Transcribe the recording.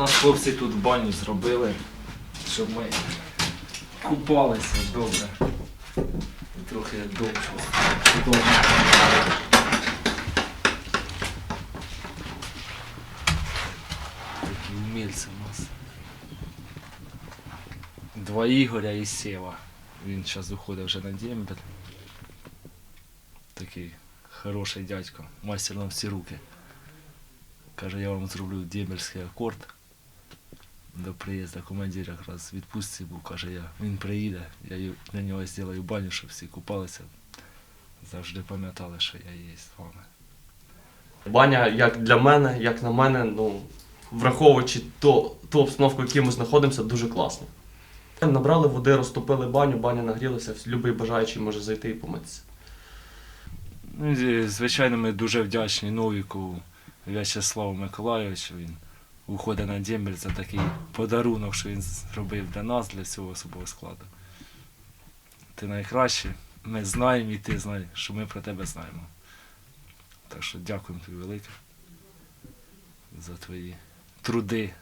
нас хлопці тут баню зробили, щоб ми купалися добре. І трохи довше. Удобно. Такі умільці у нас. Два Ігоря і Сєва. Він зараз виходить вже на дембель. Такий хороший дядько, мастер на всі руки. Каже, я вам зроблю дембельський акорд. До приїзду командир якраз в відпустці був, каже, я, він приїде, я для нього зроблю баню, щоб всі купалися. Завжди пам'ятали, що я є з вами. Баня, як для мене, як на мене, ну, враховуючи то, ту обстановку, в якій ми знаходимося, дуже класно. Набрали води, розтопили баню, баня нагрілася, будь-який бажаючий може зайти і помитися. Ну, звичайно, ми дуже вдячні Новіку В'ячеславу Миколайовичу. Він уходить на дембель за такий подарунок, що він зробив для нас, для всього особового складу. Ти найкращий. Ми знаємо і ти знаєш, що ми про тебе знаємо. Так що дякуємо тобі велике за твої труди